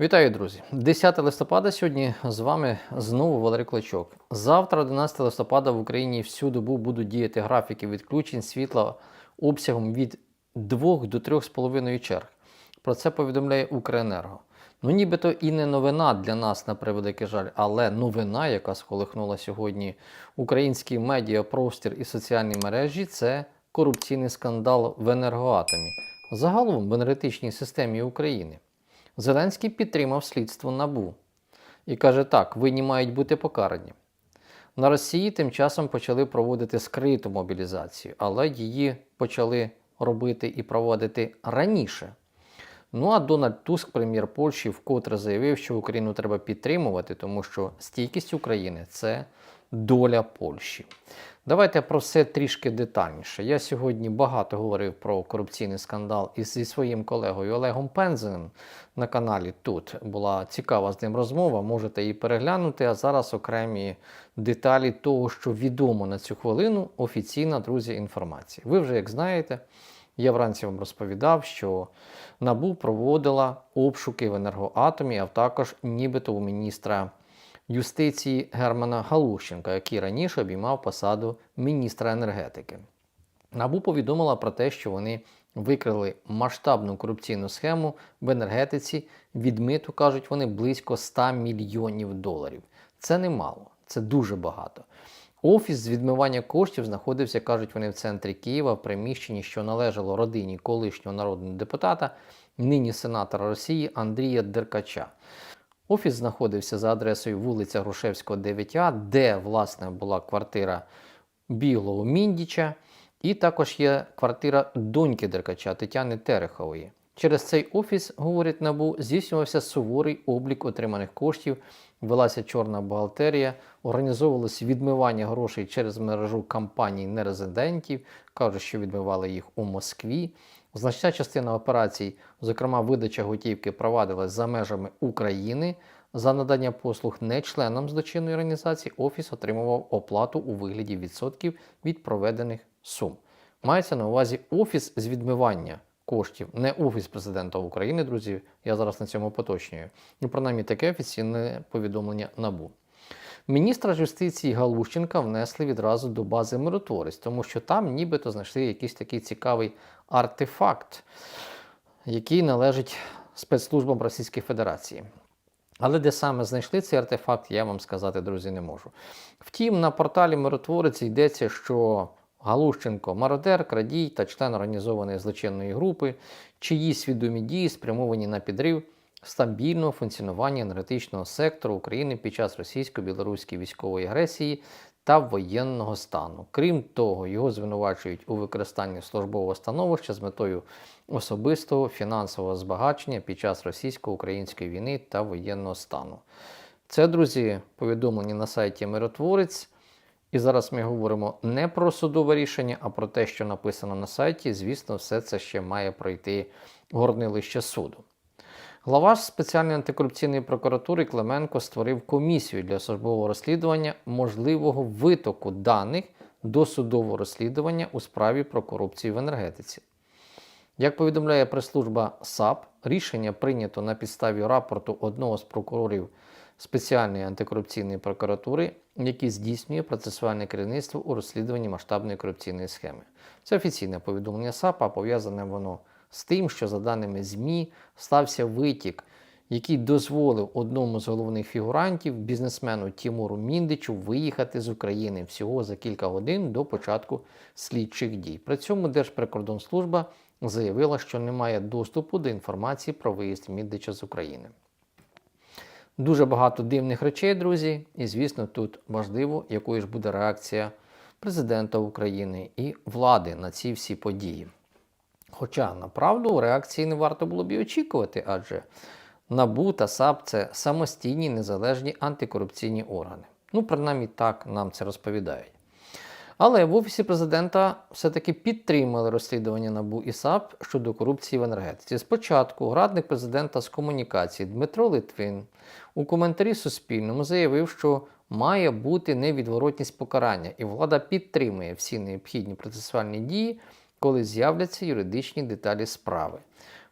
Вітаю, друзі! 10 листопада сьогодні з вами знову Валерій Клочок. Завтра, 11 листопада, в Україні всю добу будуть діяти графіки відключень світла обсягом від 2 до 3,5 черг. Про це повідомляє Укренерго. Ну, нібито і не новина для нас, на превеликий жаль, але новина, яка сколихнула сьогодні український медіапростір і соціальні мережі, це корупційний скандал в енергоатомі, загалом в енергетичній системі України. Зеленський підтримав слідство НАБУ і каже: так, винні мають бути покарані. На Росії тим часом почали проводити скриту мобілізацію, але її почали робити і проводити раніше. Ну а Дональд Туск, прем'єр Польщі, вкотре заявив, що Україну треба підтримувати, тому що стійкість України це доля Польщі. Давайте про все трішки детальніше. Я сьогодні багато говорив про корупційний скандал із зі своїм колегою Олегом Пензеним на каналі. Тут була цікава з ним розмова, можете її переглянути. А зараз окремі деталі того, що відомо на цю хвилину, офіційна, друзі, інформація. Ви вже як знаєте, я вранці вам розповідав, що НАБУ проводила обшуки в енергоатомі, а також нібито у міністра юстиції Германа Галущенка, який раніше обіймав посаду міністра енергетики. НАБУ повідомила про те, що вони викрили масштабну корупційну схему в енергетиці. Відмиту кажуть вони близько 100 мільйонів доларів. Це немало, це дуже багато. Офіс з відмивання коштів знаходився, кажуть вони, в центрі Києва, в приміщенні, що належало родині колишнього народного депутата, нині сенатора Росії Андрія Деркача. Офіс знаходився за адресою вулиця Грушевського, 9А, де, власне, була квартира Білого Міндіча, і також є квартира доньки Деркача Тетяни Терехової. Через цей офіс, говорить НАБУ, здійснювався суворий облік отриманих коштів, велася чорна бухгалтерія, організовувалось відмивання грошей через мережу компаній нерезидентів, кажуть, що відмивали їх у Москві. Значна частина операцій, зокрема видача готівки, провадилась за межами України. За надання послуг не членам злочинної організації офіс отримував оплату у вигляді відсотків від проведених сум. Мається на увазі офіс з відмивання коштів, не офіс президента України, друзі. Я зараз на цьому поточнюю. І принаймні таке офіційне повідомлення набу. Міністра юстиції Галущенка внесли відразу до бази миротворець, тому що там нібито знайшли якийсь такий цікавий артефакт, який належить спецслужбам Російської Федерації. Але де саме знайшли цей артефакт, я вам сказати, друзі, не можу. Втім, на порталі Миротворець йдеться, що Галущенко мародер, крадій та член організованої злочинної групи, чиї свідомі дії спрямовані на підрив стабільного функціонування енергетичного сектору України під час російсько-білоруської військової агресії та воєнного стану. Крім того, його звинувачують у використанні службового становища з метою особистого фінансового збагачення під час російсько-української війни та воєнного стану. Це, друзі, повідомлені на сайті Миротворець. І зараз ми говоримо не про судове рішення, а про те, що написано на сайті. Звісно, все це ще має пройти горнилище суду. Глава ж спеціальної антикорупційної прокуратури Клименко створив комісію для службового розслідування можливого витоку даних до судового розслідування у справі про корупцію в енергетиці. Як повідомляє прес-служба САП, рішення прийнято на підставі рапорту одного з прокурорів спеціальної антикорупційної прокуратури, який здійснює процесуальне керівництво у розслідуванні масштабної корупційної схеми. Це офіційне повідомлення САП, а пов'язане воно з тим, що, за даними ЗМІ, стався витік, який дозволив одному з головних фігурантів, бізнесмену Тімуру Міндичу, виїхати з України всього за кілька годин до початку слідчих дій. При цьому Держприкордонслужба заявила, що не має доступу до інформації про виїзд Міндича з України. Дуже багато дивних речей, друзі, і звісно, тут важливо, якою ж буде реакція президента України і влади на ці всі події. Хоча направду реакції не варто було б і очікувати, адже НАБУ та САП це самостійні незалежні антикорупційні органи. Ну, принаймні так нам це розповідають. Але в Офісі президента все-таки підтримали розслідування НАБУ і САП щодо корупції в енергетиці. Спочатку радник президента з комунікації Дмитро Литвин у коментарі Суспільному заявив, що має бути невідворотність покарання, і влада підтримує всі необхідні процесуальні дії, коли з'являться юридичні деталі справи.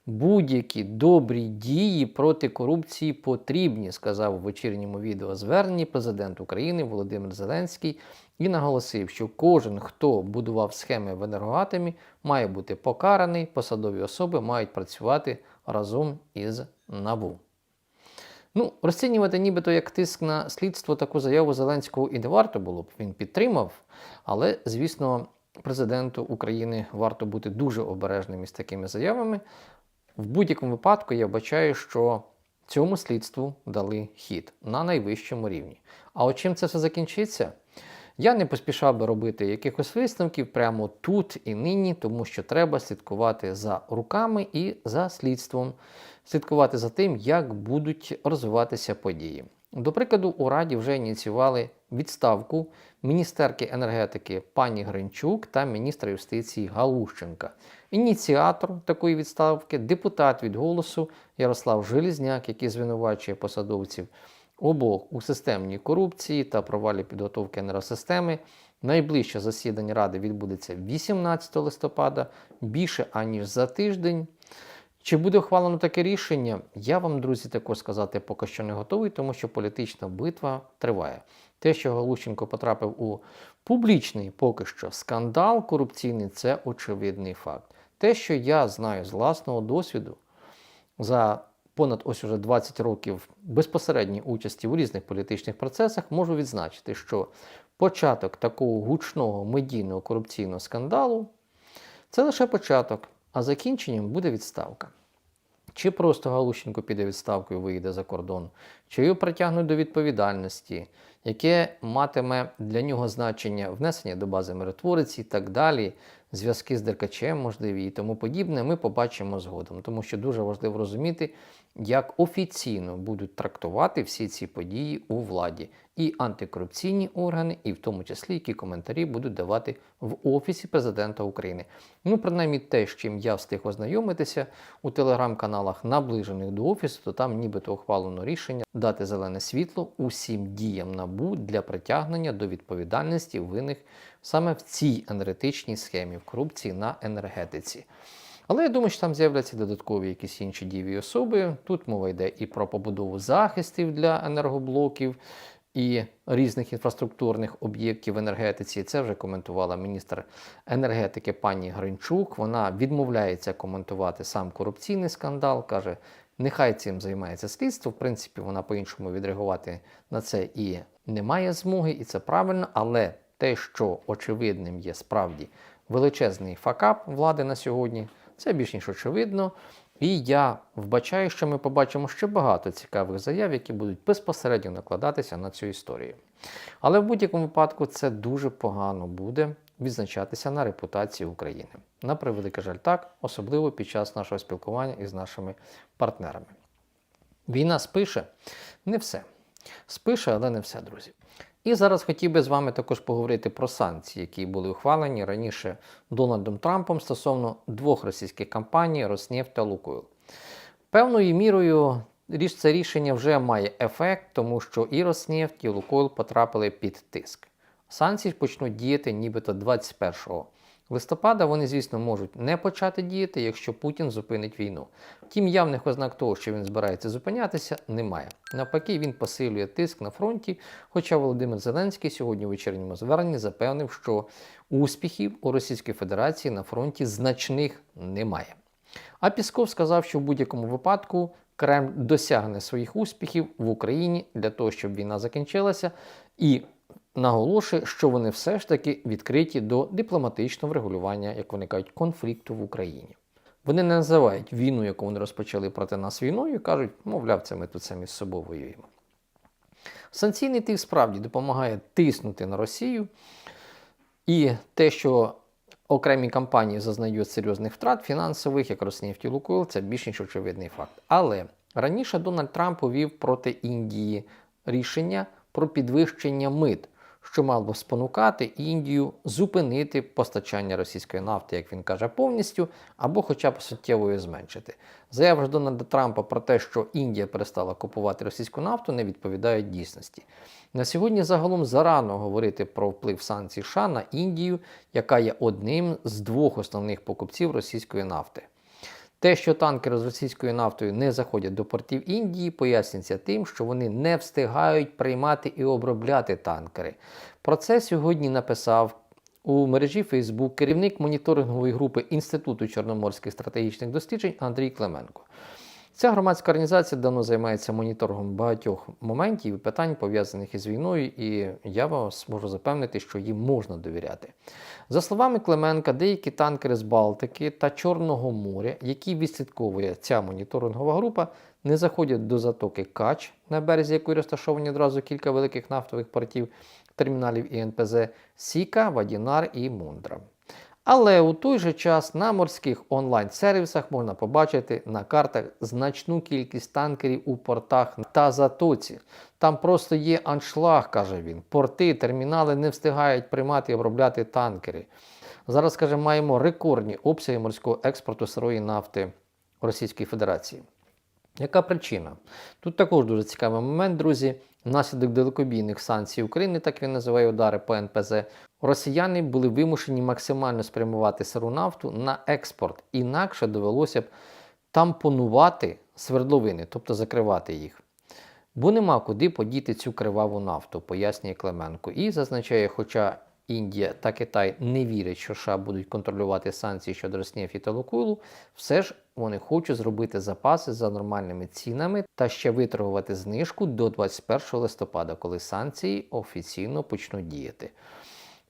Будь-які добрі дії проти корупції потрібні, сказав у вечірньому відеозверненні президент України Володимир Зеленський і наголосив, що кожен, хто будував схеми в енергоатомі, має бути покараний, посадові особи мають працювати разом із НАБУ. Ну, розцінювати нібито як тиск на слідство таку заяву Зеленського і не варто було б. Він підтримав, але, звісно, президенту України варто бути дуже обережним із такими заявами. В будь-якому випадку я вбачаю, що цьому слідству дали хід на найвищому рівні. А от чим це все закінчиться? Я не поспішав би робити якихось висновків прямо тут і нині, тому що треба слідкувати за руками і за слідством, слідкувати за тим, як будуть розвиватися події. До прикладу, у Раді вже ініціювали відставку міністерки енергетики пані Гринчук та міністра юстиції Галущенка. Ініціатор такої відставки депутат від голосу Ярослав Желізняк, який звинувачує посадовців обох у системній корупції та провалі підготовки енергосистеми. Найближче засідання Ради відбудеться 18 листопада, більше аніж за тиждень. Чи буде ухвалено таке рішення? Я вам, друзі, також сказати поки що не готовий, тому що політична битва триває. Те, що Галущенко потрапив у публічний поки що скандал корупційний, це очевидний факт. Те, що я знаю з власного досвіду, за понад ось уже 20 років безпосередньої участі у різних політичних процесах, можу відзначити, що початок такого гучного медійного корупційного скандалу це лише початок, а закінченням буде відставка. Чи просто Галущенко піде відставкою, виїде за кордон, чи його притягнуть до відповідальності, яке матиме для нього значення внесення до бази миротворець і так далі, зв'язки з Деркачем можливі і тому подібне, ми побачимо згодом, тому що дуже важливо розуміти, як офіційно будуть трактувати всі ці події у владі. І антикорупційні органи, і в тому числі які коментарі будуть давати в Офісі президента України. Ну, принаймні, те, з чим я встиг ознайомитися у телеграм-каналах, наближених до офісу, то там нібито ухвалено рішення дати зелене світло усім діям набу для притягнення до відповідальності винних саме в цій енергетичній схемі в корупції на енергетиці. Але я думаю, що там з'являться додаткові якісь інші дієві особи. Тут мова йде і про побудову захистів для енергоблоків і різних інфраструктурних об'єктів в енергетиці. Це вже коментувала міністр енергетики пані Гринчук. Вона відмовляється коментувати сам корупційний скандал, каже. Нехай цим займається слідство. В принципі, вона по-іншому відреагувати на це і не має змоги, і це правильно. Але те, що очевидним є справді величезний факап влади на сьогодні, це більш ніж очевидно. І я вбачаю, що ми побачимо ще багато цікавих заяв, які будуть безпосередньо накладатися на цю історію. Але в будь-якому випадку це дуже погано буде відзначатися на репутації України. На превеликий жаль, так, особливо під час нашого спілкування із нашими партнерами. Війна спише не все. Спише, але не все, друзі. І зараз хотів би з вами також поговорити про санкції, які були ухвалені раніше Дональдом Трампом стосовно двох російських компаній Роснефть та Лукойл. Певною мірою це рішення вже має ефект, тому що і Роснефть, і Лукойл потрапили під тиск. Санкції почнуть діяти нібито 21 листопада. Вони, звісно, можуть не почати діяти, якщо Путін зупинить війну. Втім, явних ознак того, що він збирається зупинятися, немає. Навпаки, він посилює тиск на фронті. Хоча Володимир Зеленський сьогодні у вечірньому зверненні запевнив, що успіхів у Російській Федерації на фронті значних немає. А Пісков сказав, що в будь-якому випадку Кремль досягне своїх успіхів в Україні для того, щоб війна закінчилася, і наголошує, що вони все ж таки відкриті до дипломатичного врегулювання, як вони кажуть, конфлікту в Україні. Вони не називають війну, яку вони розпочали проти нас війною, кажуть, мовляв, це ми тут самі з собою воюємо. Санкційний тиск справді допомагає тиснути на Росію, і те, що окремі компанії зазнають серйозних втрат фінансових, як Роснефть і Лукойл, це більш ніж очевидний факт. Але раніше Дональд Трамп повів проти Індії рішення про підвищення мит що мало спонукати Індію зупинити постачання російської нафти, як він каже, повністю, або хоча б суттєво зменшити. Заява ж Дональда Трампа про те, що Індія перестала купувати російську нафту, не відповідає дійсності. На сьогодні загалом зарано говорити про вплив санкцій США на Індію, яка є одним з двох основних покупців російської нафти. Те, що танкери з російською нафтою не заходять до портів Індії, пояснюється тим, що вони не встигають приймати і обробляти танкери. Про це сьогодні написав у мережі Facebook керівник моніторингової групи Інституту чорноморських стратегічних досліджень Андрій Клименко. Ця громадська організація давно займається моніторингом багатьох моментів і питань, пов'язаних із війною, і я вас можу запевнити, що їм можна довіряти. За словами Клименка, деякі танкери з Балтики та Чорного моря, які відслідковує ця моніторингова група, не заходять до затоки Кач, на березі якої розташовані одразу кілька великих нафтових портів, терміналів і НПЗ Сіка, Вадінар і Мундра. Але у той же час на морських онлайн-сервісах можна побачити на картах значну кількість танкерів у портах та затоці. Там просто є аншлаг, каже він. Порти, термінали не встигають приймати і обробляти танкери. Зараз, каже, маємо рекордні обсяги морського експорту сирої нафти Російської Федерації. Яка причина? Тут також дуже цікавий момент, друзі. Внаслідок далекобійних санкцій України, так він називає удари по НПЗ, росіяни були вимушені максимально спрямувати сиру нафту на експорт, інакше довелося б тампонувати свердловини, тобто закривати їх. Бо нема куди подіти цю криваву нафту, пояснює Клименко. І зазначає, хоча Індія та Китай не вірять, що США будуть контролювати санкції щодо Роснефті та Лукойлу, все ж вони хочуть зробити запаси за нормальними цінами та ще виторгувати знижку до 21 листопада, коли санкції офіційно почнуть діяти.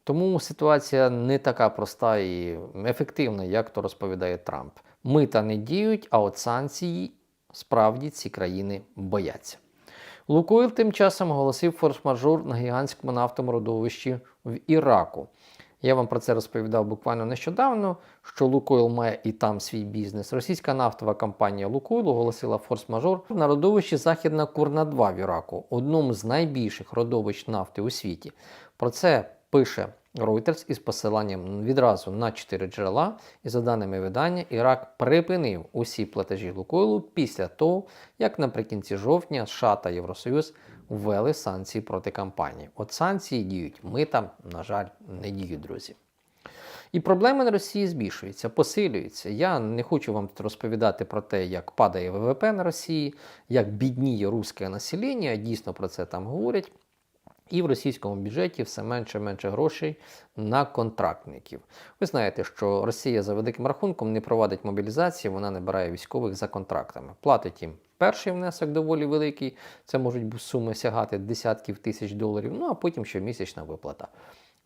Тому ситуація не така проста і ефективна, як то розповідає Трамп. Мита не діють, а от санкції справді ці країни бояться. Лукойл тим часом оголосив форс-мажор на гігантському нафтовому родовищі в Іраку. Я вам про це розповідав буквально нещодавно, що Лукойл має і там свій бізнес. Російська нафтова компанія Лукойл оголосила форс-мажор на родовищі Західна Курна 2 в Іраку, одному з найбільших родовищ нафти у світі. Про це пише Reuters із посиланням відразу на чотири джерела, і за даними видання, Ірак припинив усі платежі Лукойлу після того, як наприкінці жовтня США та Євросоюз ввели санкції проти компанії. От санкції діють, ми там, на жаль, не діють, друзі. І проблеми на Росії збільшуються, посилюються. Я не хочу вам розповідати про те, як падає ВВП на Росії, як бідніє русське населення, дійсно про це там говорять. І в російському бюджеті все менше і менше грошей на контрактників. Ви знаєте, що Росія за великим рахунком не проводить мобілізації, вона не бере військових за контрактами. Платить їм перший внесок доволі великий, це можуть суми сягати десятків тисяч доларів, ну а потім щомісячна виплата.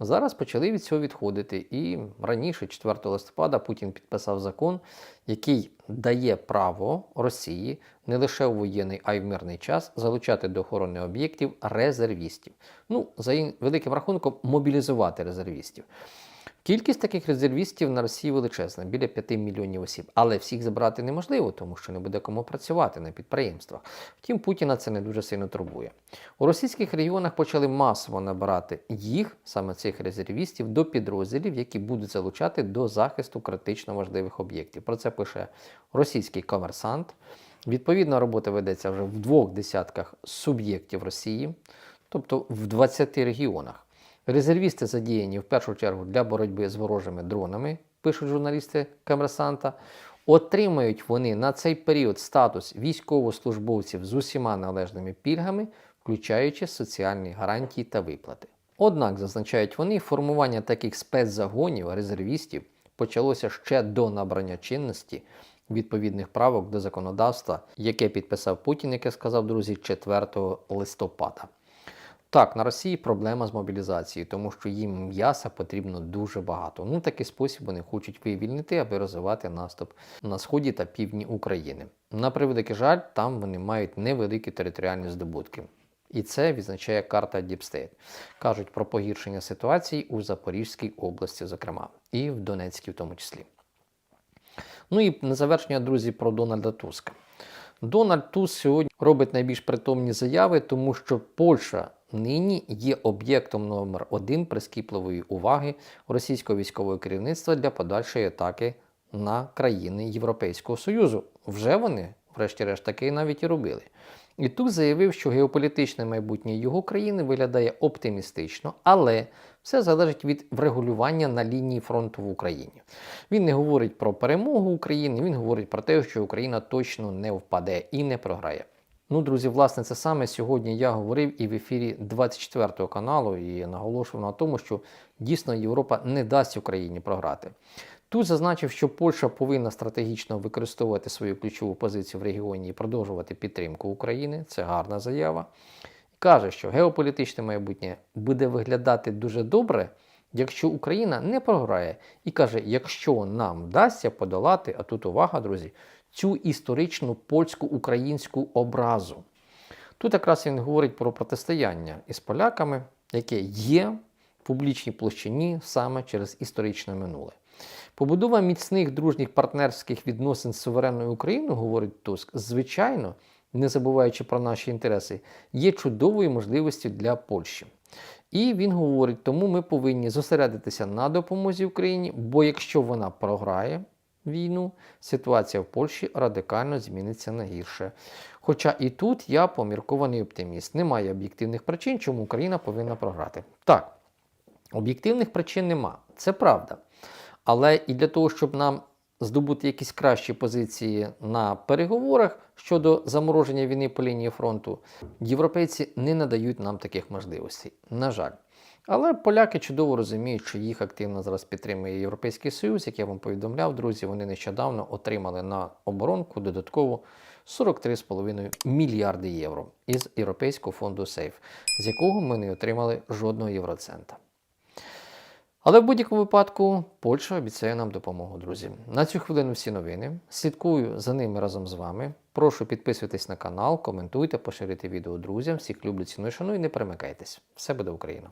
Зараз почали від цього відходити. І раніше, 4 листопада, Путін підписав закон, який дає право Росії не лише у воєнний, а й в мирний час залучати до охорони об'єктів резервістів. Ну, за великим рахунком, мобілізувати резервістів. Кількість таких резервістів на Росії величезна, біля 5 мільйонів осіб. Але всіх забрати неможливо, тому що не буде кому працювати на підприємствах. Втім, Путіна це не дуже сильно турбує. У російських регіонах почали масово набирати їх, саме цих резервістів, до підрозділів, які будуть залучати до захисту критично важливих об'єктів. Про це пише російський комерсант. Відповідна робота ведеться вже в двох десятках суб'єктів Росії, тобто в 20 регіонах. Резервісти задіяні в першу чергу для боротьби з ворожими дронами, пишуть журналісти Камерсанта. Отримають вони на цей період статус військовослужбовців з усіма належними пільгами, включаючи соціальні гарантії та виплати. Однак, зазначають вони, формування таких спецзагонів резервістів почалося ще до набрання чинності відповідних правок до законодавства, яке підписав Путін, як я сказав, друзі, 4 листопада. Так, на Росії проблема з мобілізацією, тому що їм м'яса потрібно дуже багато. Ну, такий спосіб вони хочуть вивільнити, аби розвивати наступ на сході та півдні України. На превеликий жаль, там вони мають невеликі територіальні здобутки. І це відзначає карта Діпстейт. Кажуть про погіршення ситуації у Запорізькій області, зокрема, і в Донецькій в тому числі. Ну і на завершення, друзі, про Дональда Туска. Дональд Туск сьогодні робить найбільш притомні заяви, тому що Польща нині є об'єктом номер один прискіпливої уваги російського військового керівництва для подальшої атаки на країни Європейського Союзу. Вже вони, врешті-решт, таки навіть і робили. І тут заявив, що геополітичне майбутнє його країни виглядає оптимістично, але все залежить від врегулювання на лінії фронту в Україні. Він не говорить про перемогу України, він говорить про те, що Україна точно не впаде і не програє. Ну, друзі, власне, це саме сьогодні я говорив і в ефірі 24 каналу, і наголошував на тому, що дійсно Європа не дасть Україні програти. Тут зазначив, що Польща повинна стратегічно використовувати свою ключову позицію в регіоні і продовжувати підтримку України. Це гарна заява. Каже, що геополітичне майбутнє буде виглядати дуже добре, якщо Україна не програє. І каже, якщо нам вдасться подолати, а тут увага, друзі, цю історичну польсько-українську образу. Тут якраз він говорить про протистояння із поляками, яке є в публічній площині саме через історичне минуле. Побудова міцних дружніх партнерських відносин з суверенною Україною, говорить Туск, звичайно, не забуваючи про наші інтереси, є чудовою можливістю для Польщі. І він говорить, тому ми повинні зосередитися на допомозі Україні, бо якщо вона програє війну, ситуація в Польщі радикально зміниться на гірше. Хоча і тут я поміркований оптиміст. Немає об'єктивних причин, чому Україна повинна програти. Так, об'єктивних причин нема, це правда. Але і для того, щоб нам здобути якісь кращі позиції на переговорах щодо замороження війни по лінії фронту, європейці не надають нам таких можливостей. На жаль. Але поляки чудово розуміють, що їх активно зараз підтримує Європейський Союз, як я вам повідомляв, друзі, вони нещодавно отримали на оборонку додатково 43,5 мільярди євро із Європейського фонду Сейф, з якого ми не отримали жодного євроцента. Але в будь-якому випадку Польща обіцяє нам допомогу, друзі. На цю хвилину всі новини. Слідкую за ними разом з вами. Прошу підписуйтесь на канал, коментуйте, поширити відео друзям. Всіх люблю, ціную, шаную і не перемикайтесь. Все буде Україна!